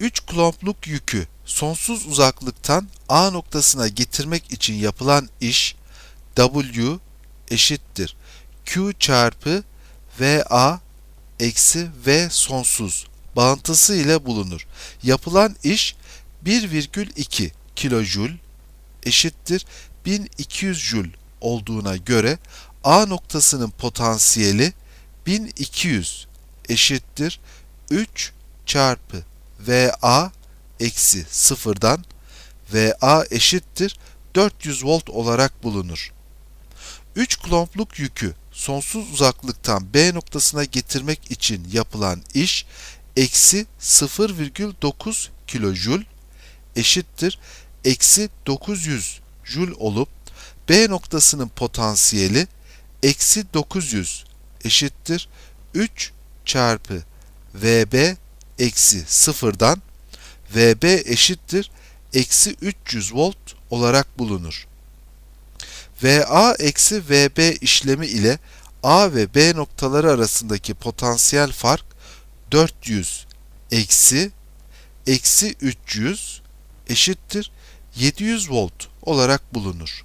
3 kulompluk yükü sonsuz uzaklıktan A noktasına getirmek için yapılan iş W eşittir. Q çarpı VA eksi V sonsuz bağıntısı ile bulunur. Yapılan iş 1,2 kilojül eşittir. 1200 jül olduğuna göre A noktasının potansiyeli 1200 eşittir. 3 çarpı VA eksi sıfırdan VA eşittir 400 volt olarak bulunur. 3 kulompluk yükü sonsuz uzaklıktan B noktasına getirmek için yapılan iş eksi 0,9 kilojül eşittir eksi 900 jül olup B noktasının potansiyeli eksi 900 eşittir 3 çarpı VB eksi sıfırdan VB eşittir eksi 300 volt olarak bulunur. VA eksi VB işlemi ile A ve B noktaları arasındaki potansiyel fark 400 eksi eksi 300 eşittir 700 volt olarak bulunur.